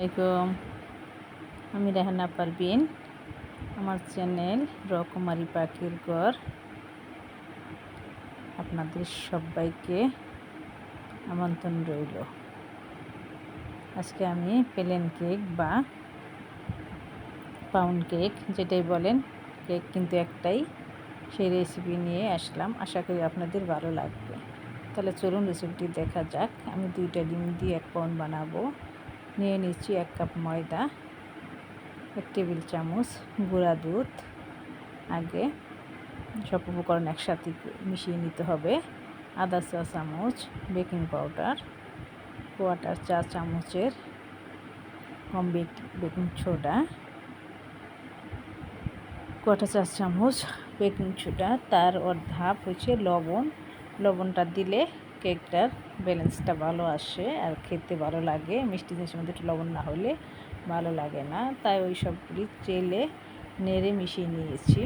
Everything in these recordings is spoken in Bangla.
আসসালামাইকুম আমি রেহানা পারবিন আমার চ্যানেল রকমারি পাখির ঘর। আপনাদের সবাইকে আমন্ত্রণ রইল। আজকে আমি প্লেন কেক বা পাউন্ড কেক যেটাই বলেন, কেক কিন্তু একটাই। সেই রেসিপি নিয়ে আসলাম। আশা করি আপনাদের ভালো লাগবে। তাহলে চলুন রেসিপিটি দেখা যাক। আমি দুইটা ডিম দিয়ে এক পাউন্ড বানাবো। নিয়ে নিচ্ছি এক কাপ ময়দা, এক টেবিল চামচ গুঁড়া দুধ। আগে সব উপকরণ একসাথে মিশিয়ে নিতে হবে। আদা চা চামচ, বেকিং পাউডার, কোয়াটার চা চামচের কম বেকিং সোডা, কোয়াটার চা চামচ বেকিং সোডা। তার ধাপ হচ্ছে লবণ। লবণটা দিলে কেকটার ব্যালেন্সটা ভালো আসে আর খেতে ভালো লাগে, মিষ্টি জিনিসের মধ্যে একটু লবণ না হলে ভালো লাগে না। তাই ওই সবগুলি চেলে নেড়ে মিশিয়ে নিয়েছি।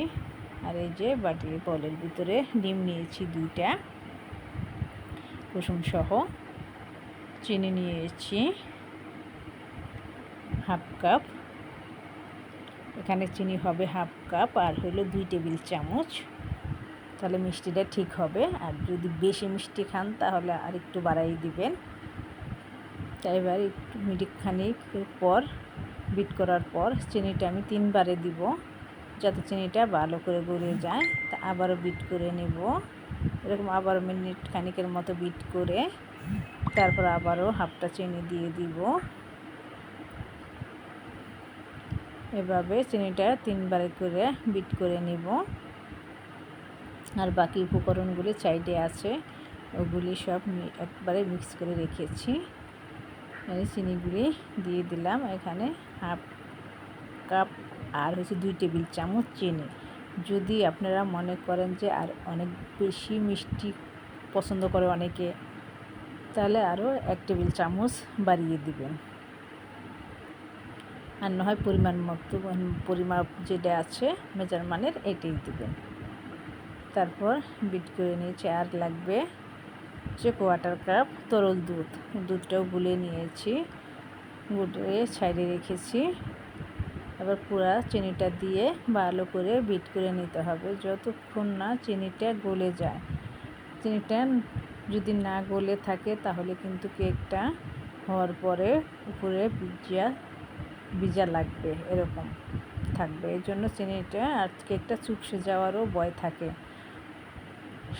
আর এই যে বাটি বলের ভিতরে ডিম নিয়েছি দুইটা কুসুম সহ চিনি নিয়েছি হাফ কাপ। এখানে চিনি হবে হাফ কাপ আর হলো দুই টেবিল চামচ। তাহলে মিষ্টিটা ঠিক হবে। আর যদি বেশি মিষ্টি খান, তাহলে আর একটু বাড়াই দিবেন। তাই এবার একটু মিনিট খানিক পর বিট করার পর চিনিটা আমি তিনবারে দিব, যাতে চিনিটা ভালো করে গড়ে যায়। তা আবারও বিট করে নেব। এরকম আবার মিনিট খানিকের মতো বিট করে তারপর আবারও হাফটা চিনি দিয়ে দিব। এভাবে চিনিটা তিনবারে করে বিট করে নিব। আর বাকি উপকরণগুলি সাইডে আছে। ওগুলি সব একবারে মিক্স করে রেখেছি। চিনিগুলি দিয়ে দিলাম এখানে হাফ কাপ আর হচ্ছে দুই টেবিল চামচ চিনি। যদি আপনারা মনে করেন যে আর অনেক বেশি মিষ্টি পছন্দ করে অনেকে, তাহলে আরও এক টেবিল চামচ বাড়িয়ে দিবেন। আর না হয় পরিমাণ মতো, পরিমাপ যেটা আছে, মেজারমানের এটাই দিবেন। তারপর বিট করে নিয়েছি, আর লাগবে হচ্ছে কোয়াটার কাপ তরল দুধ। দুধটাও গুলে নিয়েছি গুলে সাইডে রেখেছি। এবার পুরা চিনিটা দিয়ে ভালো করে বিট করে নিতে হবে। যতক্ষণ না চিনিটা গলে যায়। চিনিটা যদি না গলে থাকে, তাহলে কিন্তু কেকটা হওয়ার পরে উপরে ভিজা ভিজা লাগবে, এরকম থাকবে। এই জন্য চিনিটা আর কেকটা চুপসে যাওয়ারও ভয় থাকে।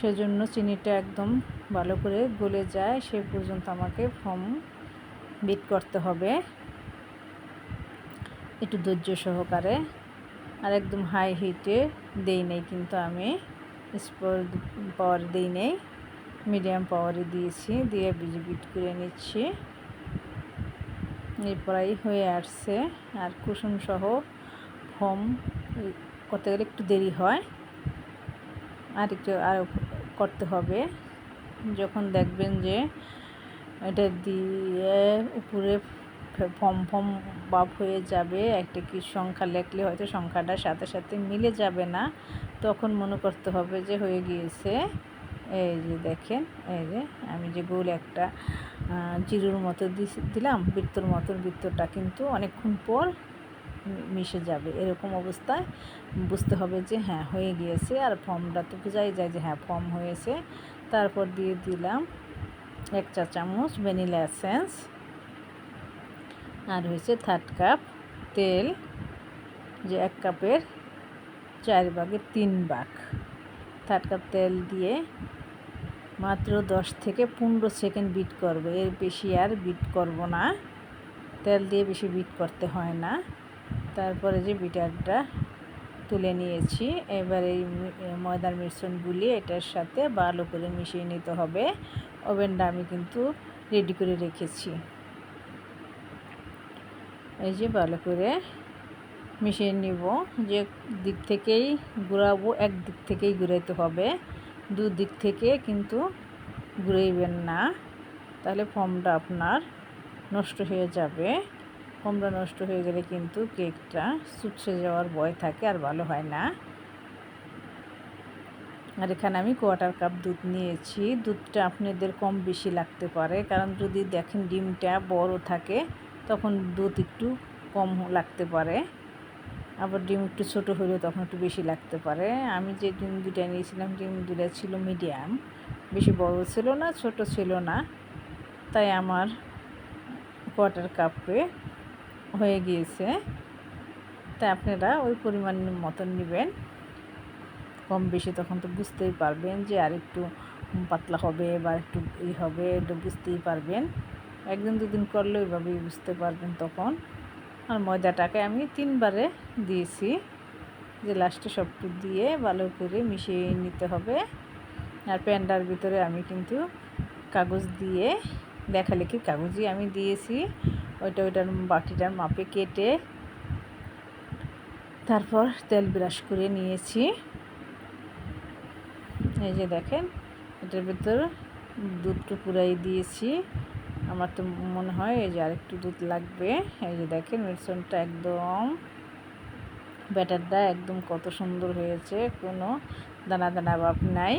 সেজন্য চিনিটা একদম ভালো করে গলে যায়, সে পর্যন্ত আমাকে ফর্ম বিট করতে হবে। একটু ধৈর্য সহকারে। আর একদম হাই হিটে দেই নেই কিন্তু আমি পাওয়ার দিই নেই মিডিয়াম পাওয়ারে দিয়েছি, দিয়ে বিজি বিট করে নিচ্ছি। এরপরাই হয়ে আসছে। আর কুসুম সহ ফর্ম করতে গেলে একটু দেরি হয়। আর একটু আর করতে হবে। যখন দেখবেন যে এটা দিয়ে উপরে ফম ফম বাপ হয়ে যাবে, একটা কি সংখ্যা লেখলে হয়তো সংখ্যাটার সাথে সাথে মিলে যাবে না, তখন মনে করতে হবে যে হয়ে গিয়েছে। এই যে দেখেন, এই যে আমি যে গোল একটা জিরুর মতো দিলাম, বৃত্তর মতন বৃত্তটা কিন্তু অনেকক্ষণ পর মিশে যাবে। এরকম অবস্থায় বুঝতে হবে যে হ্যাঁ হয়ে গিয়েছে। আর ফর্মটা তো বোঝাই যায় যে হ্যাঁ ফর্ম হয়েছে। তারপর দিয়ে দিলাম এক চা চামচ ভ্যানিলা এসেন্স। আর হয়েছে থার্ড কাপ তেল, যে এক কাপের চার ভাগের তিন ভাগ। থার্ড কাপ তেল দিয়ে মাত্র দশ থেকে পনেরো সেকেন্ড বিট করবে। এর বেশি আর বিট করব না। তেল দিয়ে বেশি বিট করতে হয় না। তারপরে যে বিটারটা তুলে নিয়েছি, এবার এই ময়দার মিশ্রণগুলি এটার সাথে ভালো করে মিশিয়ে নিতে হবে। ওভেনটা আমি কিন্তু রেডি করে রেখেছি। এই যে ভালো করে মিশিয়ে নিব। যে দিক থেকেই ঘুরাবো, এক দিক থেকেই ঘুরাইতে হবে। দু দিক থেকে কিন্তু ঘুরাইবেন না। তাহলে ফর্মটা আপনার নষ্ট হয়ে যাবে। ফর্মটা নষ্ট হয়ে গেলে কিন্তু কেকটা চুপসে যাওয়ার ভয় থাকে আর ভালো হয় না। আর এখানে আমি কোয়াটার কাপ দুধ নিয়েছি। দুধটা আপনাদের কম বেশি লাগতে পারে, কারণ যদি দেখেন ডিমটা বড় থাকে, তখন দুধ একটু কম লাগতে পারে। আবার ডিম একটু ছোটো হলেও তখন একটু বেশি লাগতে পারে। আমি যে ডিম দুটা নিয়েছিলাম, ডিম দুটা ছিল মিডিয়াম। বেশি বড় ছিল না, ছোট ছিল না। তাই আমার কোয়াটার কাপে হয়ে গিয়েছে। তাই আপনারা ওই পরিমাণ মতন নেবেন। কম বেশি তখন তো বুঝতেই পারবেন যে আর একটু পাতলা হবে বা একটু ই হবে, এটা বুঝতেই পারবেন। একদিন দুদিন করলে ওইভাবেই বুঝতে পারবেন তখন। আর ময়দাটাকে আমি তিনবারে দিয়েছি। যে লাস্টে সবটু দিয়ে ভালো করে মিশিয়ে নিতে হবে। আর প্যান্ডার ভিতরে আমি কিন্তু কাগজ দিয়ে লেখালেখির কাগজই আমি দিয়েছি। ওইটা, ওইটার বাটিটার মাপে কেটে তারপর তেল ব্রাশ করে নিয়েছি। এই যে দেখেন, এটার ভিতর দুধটা পুরাই দিয়েছি। আমার তো মনে হয় এই যে আরেকটু দুধ লাগবে। এই যে দেখেন, মিশ্রণটা একদম ব্যাটারটা একদম কত সুন্দর হয়েছে, কোনো দানা দানা ভাব নাই।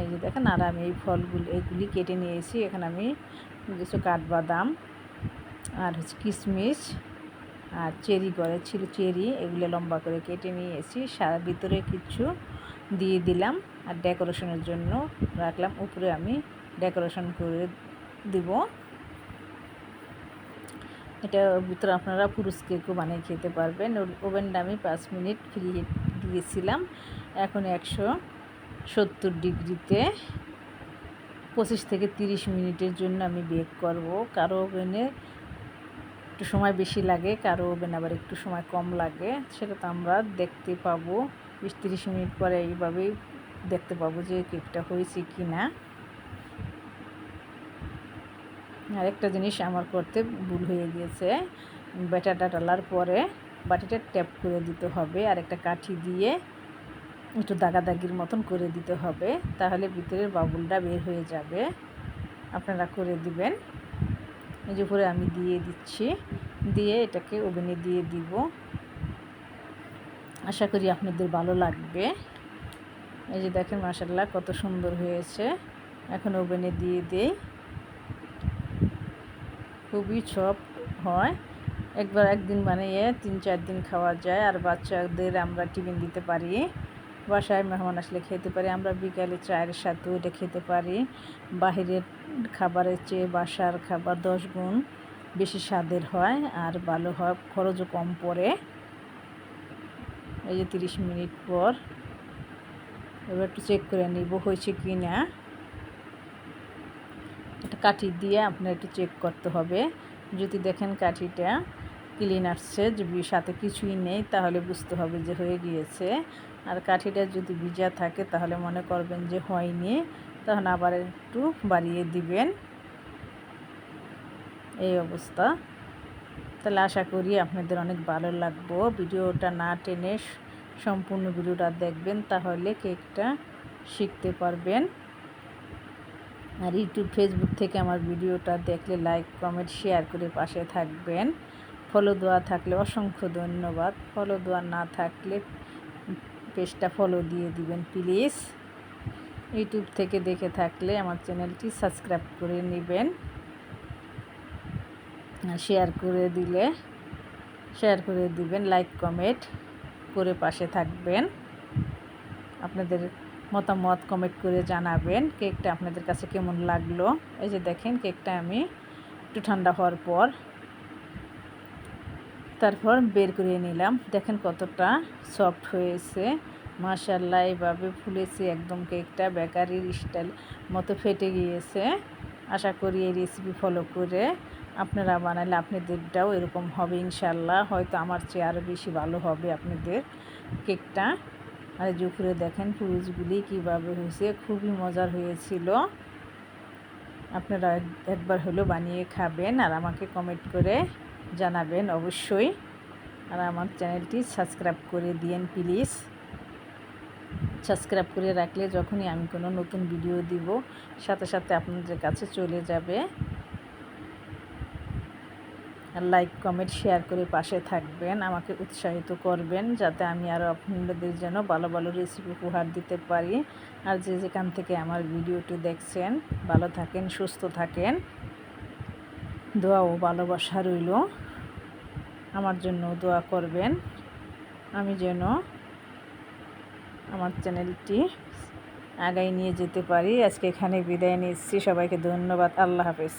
এই যে দেখেন, আর আমি এই ফলগুলি, এগুলি কেটে নিয়েছি। এখানে আমি কিছু কাঠবাদাম আর হচ্ছে কিশমিশ আর চেরি করে, ছিল চেরি, এগুলো লম্বা করে কেটে নিয়েছি সারা ভিতরে কিছু দিয়ে দিলাম আর ডেকোরেশনের জন্য রাখলাম। উপরে আমি ডেকোরেশন করে দিব। এটা ভিতরে আপনারা পুরুষ কেকও বানিয়ে খেতে পারবেন। ওভেনটা আমি পাঁচ মিনিট ফ্রি দিয়েছিলাম। এখন একশো সত্তর ডিগ্রিতে পঁচিশ থেকে তিরিশ মিনিটের জন্য আমি বেক করব। কারও ওভেনে একটু সময় বেশি লাগে, কারও ওভেন আবার একটু সময় কম লাগে, সেটা তো আমরা দেখতে পাবো। বিশ তিরিশ মিনিট পরে এইভাবেই দেখতে পাবো যে কেকটা হয়েছে কি না আরেকটা জিনিস আমার করতে ভুল হয়ে গিয়েছে, ব্যাটারটা ডালার পরে বাটিটা ট্যাপ করে দিতে হবে আর একটা কাঠি দিয়ে একটু দাগাদাগির মতন করে দিতে হবে, তাহলে ভিতরের বাবুলটা বের হয়ে যাবে। আপনারা করে দিবেন। এই যে উপরে আমি দিয়ে দিচ্ছি। দিয়ে এটাকে ওভেনে দিয়ে দিব। আশা করি আপনাদের ভালো লাগবে। এই যে দেখেন মাসাল্লাহ কত সুন্দর হয়েছে। এখন ওভেনে দিয়ে দেই। খুবই সফট হয়। একবার একদিন বানিয়ে তিন চার দিন খাওয়া যায়। আর বাচ্চাদের আমরা টিফিন দিতে পারি। বাসায় মেহমান আসলে খেতে পারি। আমরা বিকালে চায়ের সাথেও এটা খেতে পারি। বাহিরের খাবারের চেয়ে বাসার খাবার দশ গুণ বেশি স্বাদের হয় আর ভালো হয়, খরচও কম পড়ে। এই যে তিরিশ মিনিট পর এবার একটু চেক করে নিব, হয়েছে কি না এটা কাঠি দিয়ে আপনার একটু চেক করতে হবে। যদি দেখেন কাঠিটা ক্লিন আসছে, যদি সাথে কিছুই নেই, তাহলে বুঝতে হবে যে হয়ে গিয়েছে। আর কাঠিটা যদি ভিজা থাকে তাহলে মনে করবেন যে হয়নি, তখন আবার একটু বাড়িয়ে দিবেন। এই অবস্থা। তাহলে আশা করি আপনাদের অনেক ভালো লাগবো। ভিডিওটা না টেনে সম্পূর্ণ ভিডিওটা দেখবেন, তাহলে কেকটা শিখতে পারবেন। আর ইউটিউব, ফেসবুক থেকে আমার ভিডিওটা দেখলে লাইক, কমেন্ট, শেয়ার করে পাশে থাকবেন। ফলো দেওয়া থাকলে অসংখ্য ধন্যবাদ। ফলো দেওয়া না থাকলে পেজটা ফলো দিয়ে দিবেন প্লিজ ইউটিউব থেকে দেখে থাকলে আমার চ্যানেলটি সাবস্ক্রাইব করে নেবেন। শেয়ার করে দিলে শেয়ার করে দিবেন লাইক কমেন্ট করে পাশে থাকবেন। আপনাদের মতামত কমেন্ট করে জানাবেন কেকটা আপনাদের কাছে কেমন লাগল? এই যে দেখেন কেকটা আমি একটু ঠান্ডা হওয়ার পর তারপর বের করে নিলাম। দেখেন কতটা সফট হয়েছে। মাশাল্লাহ এইভাবে ফুলেছে একদম কেকটা বেকারির স্টাইল মতো ফেটে গিয়েছে। আশা করি এই রেসিপি ফলো করে আপনারা বানালে আপনাদেরটাও এরকম হবে ইনশাল্লাহ হয়তো আমার চেয়ে আরও বেশি ভালো হবে আপনাদের কেকটা। আর যে উপরে দেখেন পুরুষগুলি কীভাবে হয়েছে, খুবই মজার হয়েছিল। আপনারা একবার হলেও বানিয়ে খাবেন আর আমাকে কমেন্ট করে জানাবেন অবশ্যই। আর আমার চ্যানেলটি সাবস্ক্রাইব করে দিয়েন প্লিজ। সাবস্ক্রাইব করে রাখলে যখনই আমি কোনো নতুন ভিডিও দিব, সাথে সাথে আপনাদের কাছে চলে যাবে। আর লাইক, কমেন্ট, শেয়ার করে পাশে থাকবেন, আমাকে উৎসাহিত করবেন, যাতে আমি আরও আপনাদের যেন ভালো ভালো রেসিপি উপহার দিতে পারি। আর যে যেখান থেকে আমার ভিডিওটি দেখছেন, ভালো থাকেন, সুস্থ থাকেন। দোয়া ও ভালোবাসা রইল। আমার জন্য দোয়া করবেন। আমি যেন আমার চ্যানেলটি আগাই নিয়ে যেতে পারি। আজকে এখানে বিদায় নিচ্ছি। সবাইকে ধন্যবাদ। আল্লাহ হাফেজ।